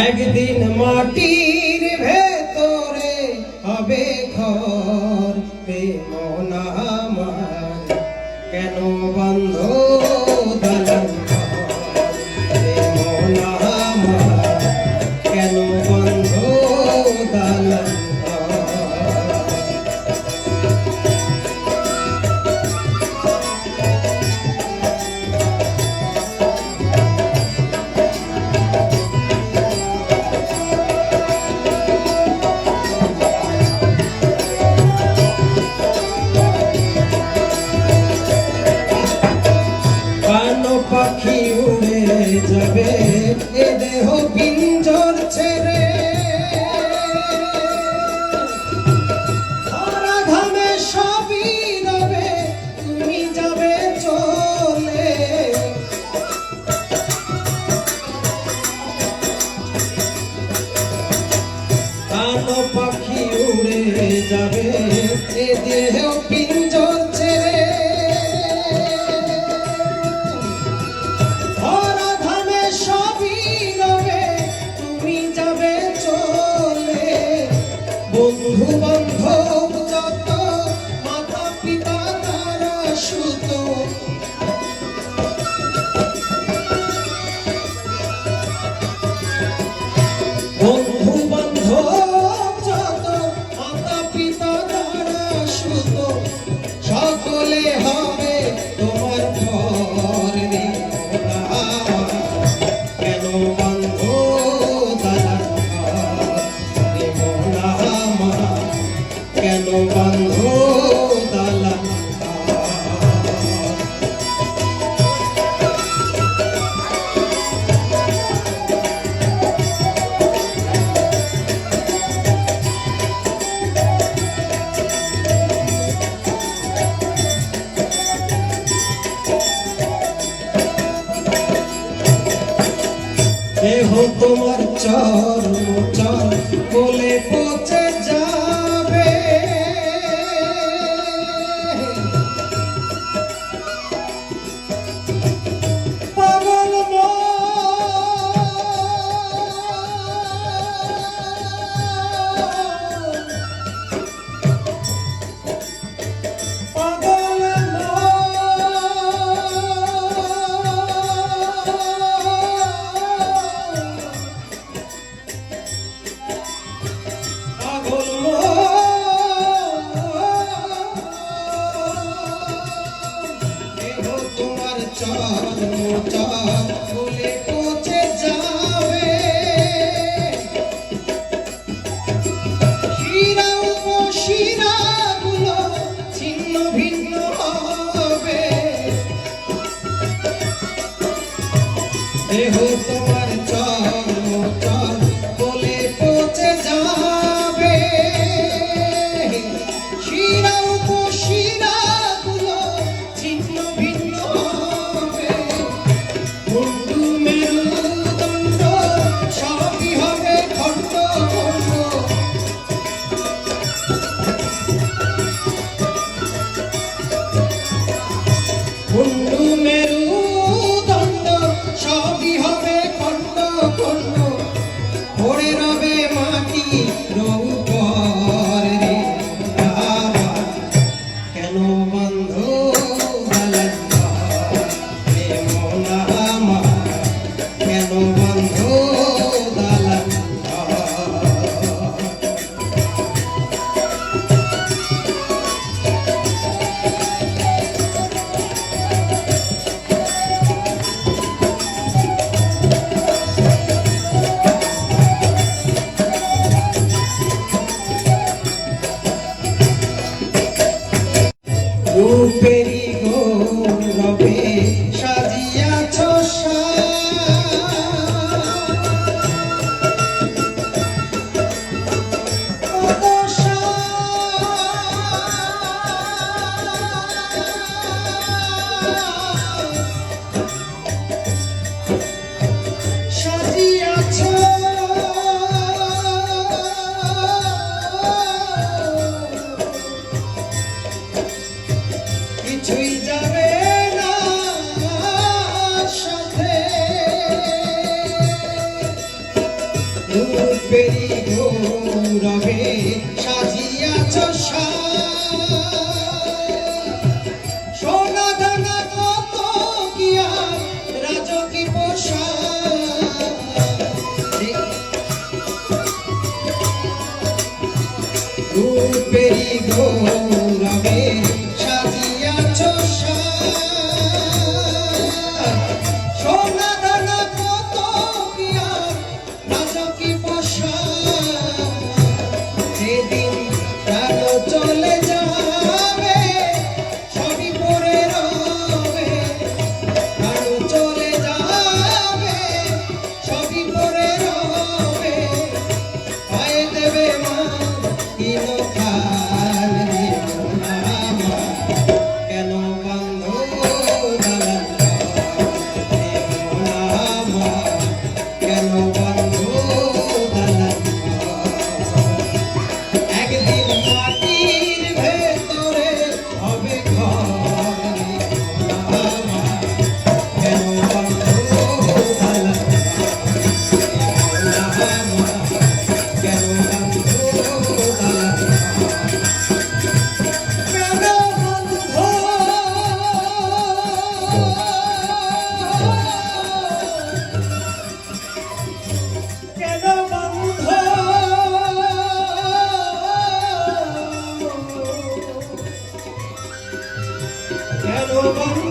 একদিন মাটির ভেতরে হবে ঘর প্রেম না কেন বন্ধ বন্ধু বন্ধু দেহ তোমার চর চর কোলে পচে Saba. superior. গৌরবে সাজিয়াছ সোনা দানা কত গিয়া রাজকি পোষা রূপেরি গৌর করবো